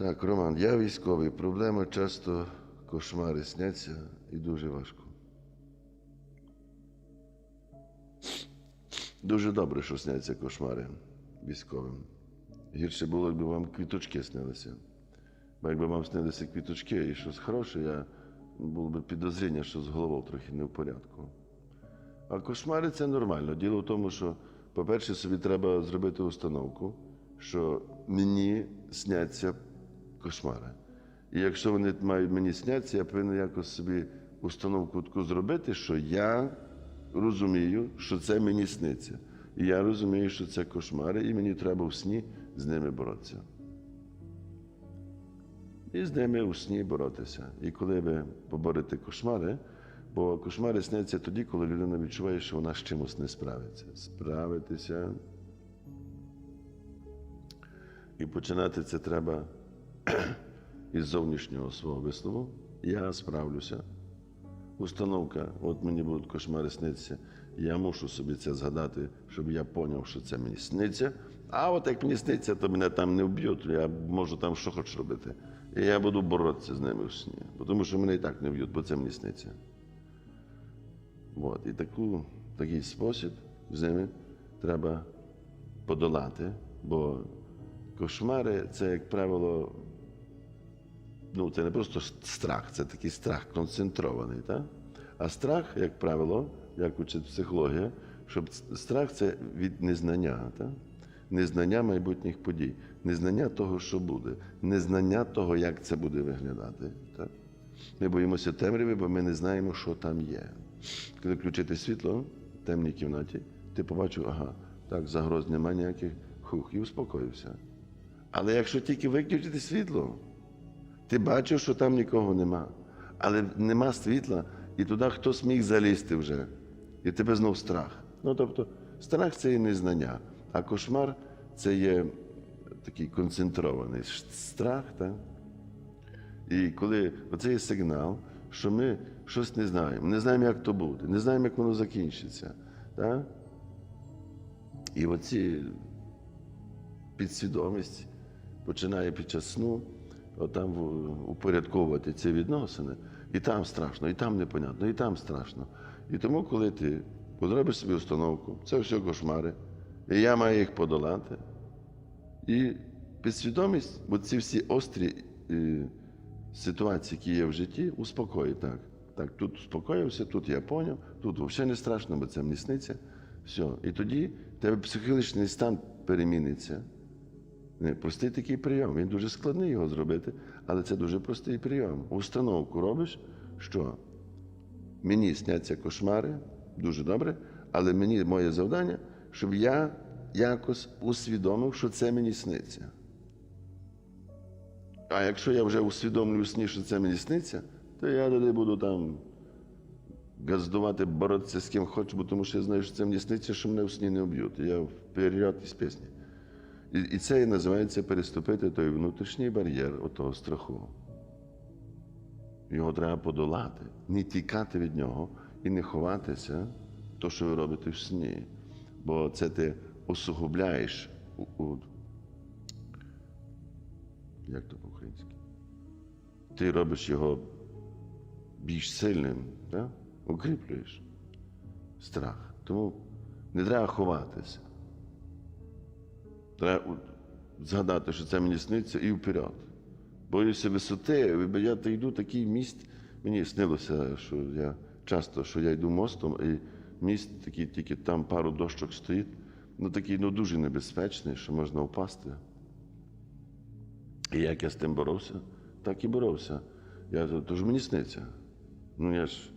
Так, Роман, я військовий. Проблема часто кошмари сняться і дуже важко. Дуже добре, що сняться кошмари військовим. Гірше було, якби вам квіточки снилися. Бо якби вам снилися квіточки і щось хороше, я було б підозріння, що з головою трохи не в порядку. А кошмари це нормально. Діло в тому, що, по-перше, собі треба зробити установку, що мені сняться кошмари. І якщо вони мають мені сняться, я повинен якось собі установку таку зробити, що я розумію, що це мені сниться. І я розумію, що це кошмари, і мені треба в сні з ними боротися. І з ними у сні боротися. І коли ви поборете кошмари, бо кошмари сняться тоді, коли людина відчуває, що вона з чимось не справиться. Справитися. І починати це треба із зовнішнього свого вислову. Я справлюся. Установка, от мені будуть кошмари снитися. Я мушу собі це згадати, щоб я зрозумів, що це мені сниться. А от як мені сниться, то мене там не вб'ють, я можу там що хочу робити. І я буду боротися з ними в сні. Тому що мене і так не вб'ють, бо це мені сниться. От. І таку, такий спосіб з ними треба подолати, бо кошмари це, як правило, ну, це не просто страх, це такий страх концентрований. Так? А страх, як правило, як учить психологія, щоб страх це від незнання, так? незнання майбутніх подій, незнання того, що буде, незнання того, як це буде виглядати. Так? Ми боїмося темряви, бо ми не знаємо, що там є. Коли включити світло в темній кімнаті, ти побачив, ага, так, загроз немає ніяких хух, і успокоївся. Але якщо тільки виключити світло, ти бачив, що там нікого нема. Але нема світла, і туди хтось міг залізти вже. І тебе знов страх. Ну тобто, страх це є незнання, а кошмар це є такий концентрований страх. Так? І коли оце є сигнал, що ми щось не знаємо, не знаємо, як то буде, не знаємо, як воно закінчиться. Так? І оці підсвідомість починає під час сну отам упорядковувати ці відносини. І там страшно, і там непонятно, і там страшно. І тому, коли ти зробиш собі установку, це все кошмари, і я маю їх подолати. І підсвідомість, бо ці всі острі е, ситуації, які є в житті, успокоїть так. Так, тут успокоївся, тут я поняв, тут взагалі не страшно, бо це мені сниться. Все. І тоді тебе психологічний стан переміниться. Простий такий прийом. Він дуже складний його зробити, але це дуже простий прийом. Установку робиш, що мені сняться кошмари, дуже добре, але мені моє завдання, щоб я якось усвідомив, що це мені сниться. А якщо я вже усвідомлюю сні, що це мені сниться, то я тоді буду там газдувати, боротися з ким хочу, тому що я знаю, що це мені сниться, що мене в сні не вб'ють. Я вперед із пісні. І, це і називається переступити той внутрішній бар'єр отого страху. Його треба подолати, не тікати від нього і не ховатися, то, що ви робите в сні. Бо це ти усугубляєш у, у як то по-українськи? Ти робиш його більш сильним, да? укріплюєш страх. Тому не треба ховатися. Треба згадати, що це мені сниться, і вперед. Боюся висоти, бо я йду такий міст. Мені снилося, що я часто, що я йду мостом, і міст такий, тільки там пару дощок стоїть. Ну такий ну, дуже небезпечний, що можна впасти. І як я з тим боровся, так і боровся. Я, тож мені сниться. Ну я ж,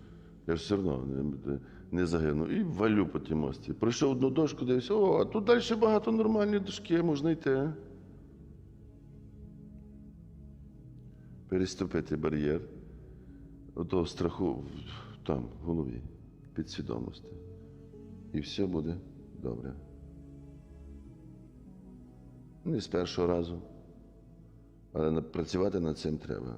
я все одно не, не загину. І валю по тій мості. Пройшов одну дошку, дивився, о, а тут далі багато нормальні дошки, можна йти. Переступити бар'єр того страху там, в голові, підсвідомості. І все буде добре. Не з першого разу. Але працювати над цим треба.